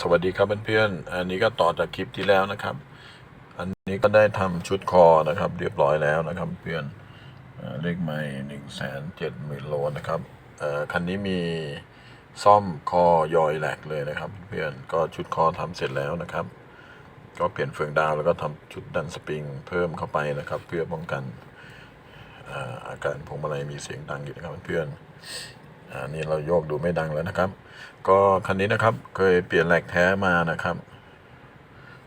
สวัสดีครับเพื่อนๆ อันนี้ก็ต่อจากคลิปที่แล้วนะครับ อันนี้ก็ได้ทำชุดคอนะครับ เรียบร้อยแล้วนะครับเพื่อนเลขไม่หนึ่งแสนเจ็ดหมื่นโลนะครับเอ่อคันนี้มีซ่อมคอยอยแหลกเลยนะครับ เพื่อนก็ชุดคอทำเสร็จแล้วนะครับ ก็เปลี่ยนเฟืองดาวแล้วก็ทำชุดดันสปริงเพิ่มเข้าไปนะครับ เพื่อป้องกันอาการพวงมาลัยมีเสียงดังอยู่นะครับเพื่อน อันนี้เราโยกดูไม่ดังแล้วนะครับ ก็คันนี้นะครับเคยเปลี่ยนแหลกแท้มานะครับ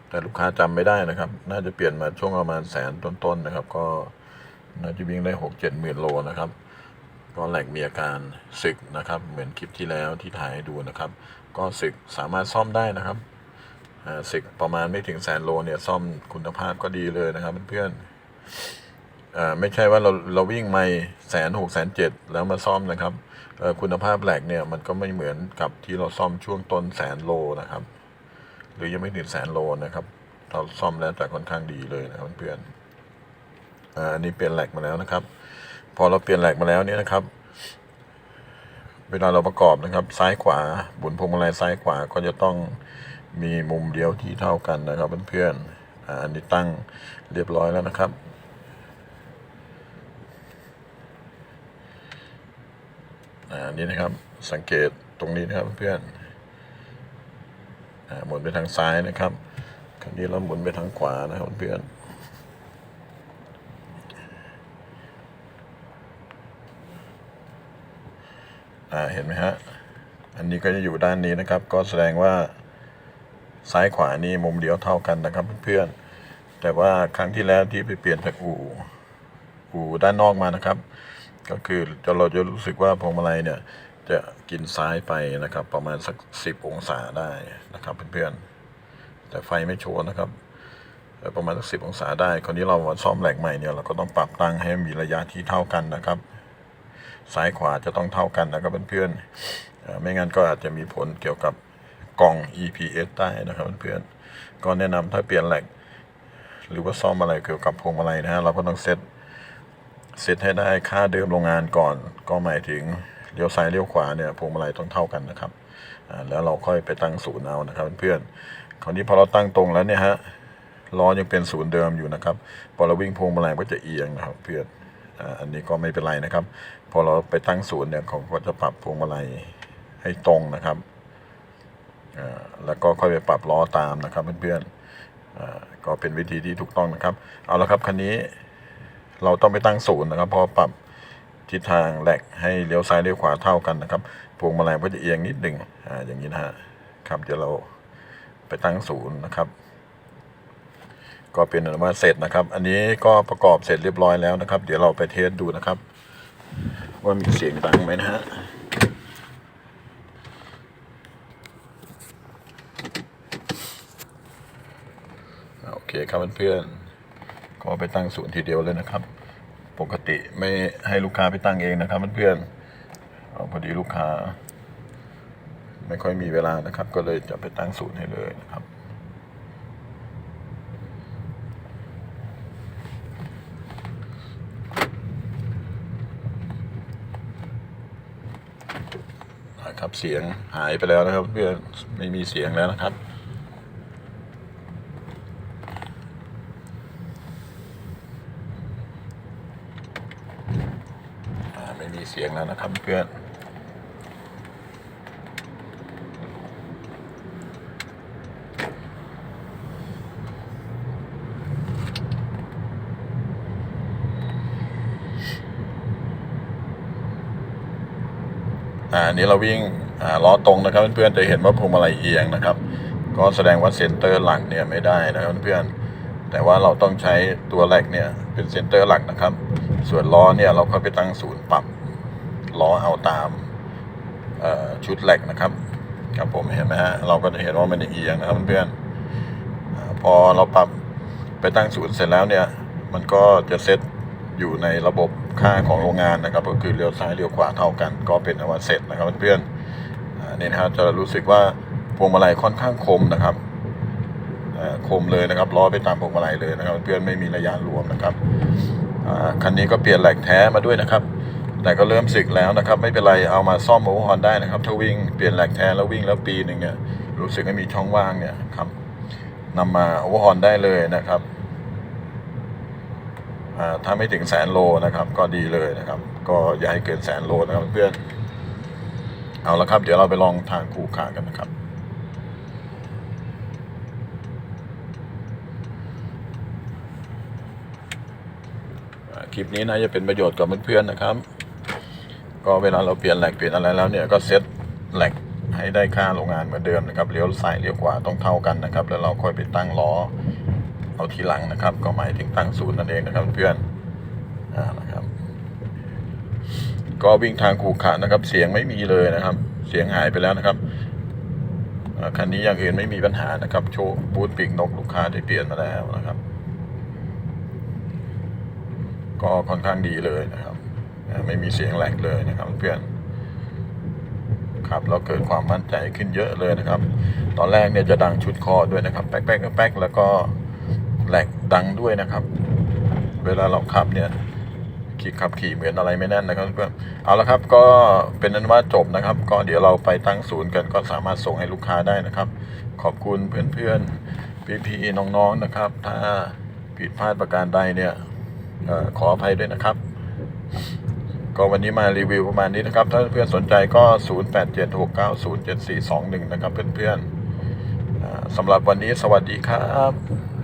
แต่ลูกค้าจำไม่ได้นะครับ น่าจะเปลี่ยนมาช่วงประมาณแสนต้นๆนะครับ ก็น่าจะวิ่งได้หกเจ็ดหมื่นโลนะครับ ก็แหลกมีอาการสึกนะครับ เหมือนคลิปที่แล้วที่ถ่ายให้ดูนะครับ ก็สึกสามารถซ่อมได้นะครับอ่าสึกประมาณไม่ถึงแสนโลเนี่ยซ่อมคุณภาพก็ดีเลยนะครับเพื่อนๆ อ่าไม่ใช่ว่าเราเราวิ่งไม่แสนหกแสนเจ็ดแล้วมาซ่อมนะครับคุณภาพแหลกเนี่ยมันก็ไม่เหมือนกับที่เราซ่อมช่วงต้นแสนโลนะครับ หรือยังไม่ถึงแสนโลนะครับ เราซ่อมแล้วแต่ค่อนข้างดีเลยนะครับเพื่อนอ่าอันนี้เปลี่ยนแหลกมาแล้วนะครับ พอเราเปลี่ยนแหลกมาแล้วเนี่ยนะครับ เวลาเราประกอบนะครับ ซ้ายขวาบุนพวงมาลัยซ้ายขวาก็จะต้องมีมุมเดียวที่เท่ากันนะครับเพื่อนๆอ่าอันนี้ตั้งเรียบร้อยแล้วนะครับ อ่านี่นะครับสังเกตตรงนี้นะครับเพื่อนอ่าหมุนไปทางซ้ายนะครับคราวนี้เราหมุนไปทางขวานะครับเพื่อนอ่าเห็นไหมฮะอันนี้ก็จะอยู่ด้านนี้นะครับ ก็แสดงว่าซ้ายขวานี่มุมเดียวเท่ากันนะครับเพื่อนแต่ว่าครั้งที่แล้วที่ไปเปลี่ยนจากอู่อู่ด้านนอกมานะครับ ก็คือจะเราจะรู้สึกว่าพวงมาลัยเนี่ยจะกินซ้ายไปนะครับ ประมาณสักสิบองศาได้นะครับเพื่อนๆแต่ไฟไม่โชว์นะครับประมาณสักสิบองศาได้คราวนี้เรามาซ่อมแหลกใหม่เนี่ยเราก็ต้องปรับตั้งให้มีระยะที่เท่ากันนะครับ ซ้ายขวาจะต้องเท่ากันนะครับเพื่อนๆเอ่อไม่งั้นก็อาจจะมีผลเกี่ยวกับกล่อง EPS ได้นะครับเพื่อนๆก็แนะนำถ้าเปลี่ยนแหลกหรือว่าซ่อมอะไรเกี่ยวกับพวงมาลัยนะฮะเราก็ต้องเซต เซตให้ได้ค่าเดิมโรงงานก่อน ก็หมายถึงเลี้ยวซ้ายเลี้ยวขวาเนี่ยพวงมาลัยต้องเท่ากันนะครับแล้วเราค่อยไปตั้งศูนย์เอานะครับเพื่อนๆคราวนี้พอเราตั้งตรงแล้วเนี่ยฮะล้อยังเป็นศูนย์เดิมอยู่นะครับ พอเราวิ่งพวงมาลัยก็จะเอียงนะครับ เพื่อนอันนี้ก็ไม่เป็นไรนะครับ พอเราไปตั้งศูนย์เนี่ยเขาก็จะปรับพวงมาลัยให้ตรงนะครับแล้วก็ค่อยไปปรับล้อตามนะครับเพื่อนๆก็เป็นวิธีที่ถูกต้องนะครับ เอาละครับคันนี้ เราต้องไปตั้งศูนย์นะครับ เพอปรับทิศทางแหลกให้เลี้ยวซ้ายเลี้ยวขวาเท่ากันนะครับพวงมาลัยก็จะเอียงนิดหนึ่งอ่าอย่างนี้นะฮะครับเดี๋ยวเราไปตั้งศูนย์นะครับ ก็เป็นอันว่าเสร็จนะครับ อันนี้ก็ประกอบเสร็จเรียบร้อยแล้วนะครับ เดี๋ยวเราไปเทสดูนะครับ ว่ามีเสียงดังไหมนะฮะโอเคครับเพื่อนๆ ก็ไปตั้งศูนย์ทีเดียวเลยนะครับ ปกติไม่ให้ลูกค้าไปตั้งเองนะครับเพื่อนๆเอพอดีลูกค้า ไม่ค่อยมีเวลานะครับ ก็เลยจะไปตั้งศูนย์ให้เลยนะครับนะครับเสียงหายไปแล้วนะครับเพื่อนไม่มีเสียงแล้วนะครับ อ่า ไม่มีเสียงแล้วนะครับเพื่อนอ่าอันนี้เราวิ่งอ่าล้อตรงนะครับเพื่อนๆจะเห็นว่าพวงมาลัยเอียงนะครับ ก็แสดงว่าเซนเตอร์หลักเนี่ยไม่ได้นะครับเพื่อนๆแต่ว่าเราต้องใช้ตัวแหลกเนี่ยเป็นเซนเตอร์หลักนะครับ ส่วนล้อเนี่ยเราก็ไปตั้งศูนย์ปรับ ล้อเอาตามชุดแหลกนะครับครับผมเห็นไหมฮะเราก็จะเห็นว่ามันเอียงนะครับเพื่อนอพอเราปรับไปตั้งศูนย์เสร็จแล้วเนี่ย มันก็จะเซตอยู่ในระบบค่าของโรงงานนะครับ ก็คือเลี้ยวซ้ายเลี้ยวขวาเท่ากัน ก็เป็นอันว่าเสร็จนะครับเพื่อนๆอ่านี่นะครับจะรู้สึกว่าพวงมาลัยค่อนข้างคมนะครับคมเลยนะครับล้อไปตามพวงมาลัยเลยนะครับ เพื่อนไม่มีระยะรวมนะครับคันนี้ก็เปลี่ยนแหลกแท้มาด้วยนะครับ แต่ก็เริ่มสึกแล้วนะครับ ไม่เป็นไรเอามาซ่อมโอเวอร์ฮอนได้นะครับ ถ้าวิ่งเปลี่ยนแหลกแท้แล้ววิ่งแล้วปีหนึ่งเนี่ยรู้สึกว่ามีช่องว่างเนี่ยครับนำมาโอเวอร์ฮอนได้เลยนะครับถ้าไม่ถึงแสนโลนะครับ ก็ดีเลยนะครับ ก็อย่าให้เกินแสนโลนะครับเพื่อนเอาละครับ เดี๋ยวเราไปลองทางคูขากันนะครับคลิปนี้นะจะเป็นประโยชน์กับเพื่อนๆนะครับ ก็เวลาเราเปลี่ยนแหลกเปลี่ยนอะไรแล้วเนี่ยก็เซตแหลกให้ได้ค่าโรงงานเหมือนเดิมนะครับเลี้ยวซ้ายเลี้ยวขวาต้องเท่ากันนะครับ แล้วเราค่อยไปตั้งล้อเอาทีหลังนะครับ ก็หมายถึงตั้งศูนย์นั่นเองนะครับเพื่อนอ่านะครับ ก็วิ่งทางขูขระนะครับ เสียงไม่มีเลยนะครับ เสียงหายไปแล้วนะครับคันนี้อย่างอื่นไม่มีปัญหานะครับ โชว์บูธปีกนกลูกค้าได้เปลี่ยนมาแล้วนะครับ ก็ค่อนข้างดีเลยนะครับ ไม่มีเสียงแหลกเลยนะครับเพื่อนครับเราเกิดความมั่นใจขึ้นเยอะเลยนะครับ ตอนแรกเนี่ยจะดังชุดคอด้วยนะครับ แป๊กแป๊กแป๊กแล้วก็แหลกดังด้วยนะครับ เวลาเราขับเนี่ยขี่ขับขี่เหมือนอะไรไม่แน่นนะครับเพื่อนเอาละครับก็เป็นนั้นว่าจบนะครับ ก็เดี๋ยวเราไปตั้งศูนย์กันก็สามารถส่งให้ลูกค้าได้นะครับ ขอบคุณเพื่อนๆพี่ๆน้องๆนะครับ ถ้าผิดพลาดประการใดเนี่ยขออภัยด้วยนะครับ ก็วันนี้มารีวิวประมาณนี้นะครับ ถ้าเพื่อนสนใจก็ 0876907421 นะครับเพื่อนๆอ่าสำหรับวันนี้สวัสดีครับ